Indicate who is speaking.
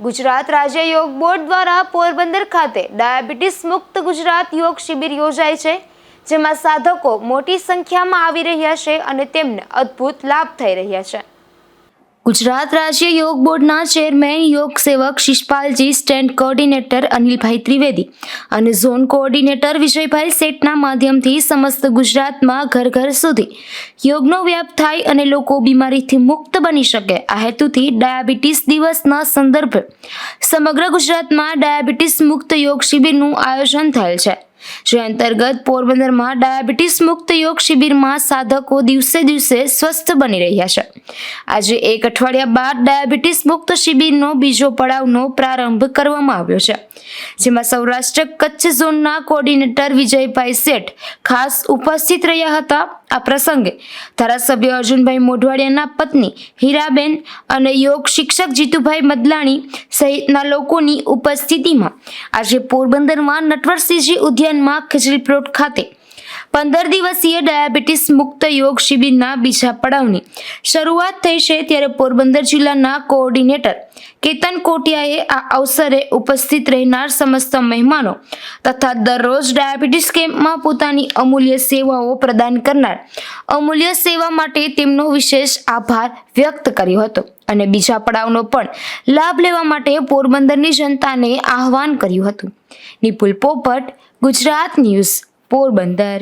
Speaker 1: ગુજરાત રાજ્ય યોગ બોર્ડ દ્વારા પોરબંદર ખાતે ડાયાબિટીસ મુક્ત ગુજરાત યોગ શિબિર યોજાય છે, જેમાં સાધકો મોટી સંખ્યામાં આવી રહ્યા છે અને તેમને અદ્ભુત લાભ થઈ રહ્યા છે. ગુજરાત રાજ્ય યોગ બોર્ડના ચેરમેન યોગ સેવક શિષપાલજી સ્ટેન્ડ કોઓર્ડિનેટર અનિલભાઈ ત્રિવેદી અને ઝોન કોઓર્ડિનેટર વિજયભાઈ શેઠના માધ્યમથી સમસ્ત ગુજરાતમાં ઘર ઘર સુધી યોગનો વ્યાપ થાય અને લોકો બીમારીથી મુક્ત બની શકે. આ હેતુથી ડાયાબિટીસ દિવસના સંદર્ભે સમગ્ર ગુજરાતમાં ડાયાબિટીસ મુક્ત યોગ શિબિરનું આયોજન થયેલ છે. જે અંતર્ગત પોરબંદરમાં ડાયાબિટીસ મુક્ત યોગ શિબિરમાં સાધકો દિવસે દિવસે સ્વસ્થ બની રહ્યા છે. આજે એક અઠવાડિયા બાદ ડાયાબિટીસ મુક્ત શિબિરનો બીજો પડાવનો પ્રારંભ કરવામાં આવ્યો છે. જેમાં સૌરાષ્ટ્ર કચ્છ ઝોનના કોર્ડિનેટર વિજયભાઈ શેઠ ખાસ ઉપસ્થિત રહ્યા હતા. આ પ્રસંગે ધારાસભ્ય અર્જુનભાઈ મોઢવાડિયાના પત્ની હીરાબેન અને યોગ શિક્ષક જીતુભાઈ મદલાણી સહિતના લોકોની ઉપસ્થિતિમાં આજે પોરબંદરમાં નટવરસિંહજી ઉદ્યાનમાં ખીચડી પ્લોટ ખાતે પંદર દિવસીય ડાયાબિટીસ મુક્ત યોગ શિબિરના બીજા પડાવની શરૂઆત થઈ છે ત્યારે પોરબંદર જિલ્લાના કોઓર્ડિનેટર કેતન કોટિયાએ આ અવસરે ઉપસ્થિત રહેનાર સમસ્ત મહેમાનો તથા દરરોજ ડાયાબિટીસ કેમ્પમાં પોતાની અમૂલ્ય સેવાઓ પ્રદાન કરનાર અમૂલ્ય સેવા માટે તેમનો વિશેષ આભાર વ્યક્ત કર્યો હતો અને બીજા પડાવનો પણ લાભ લેવા માટે પોરબંદરની જનતાને આહવાન કર્યું હતું. નિપુલ પોપટ, ગુજરાત ન્યૂઝ, પોરબંદર.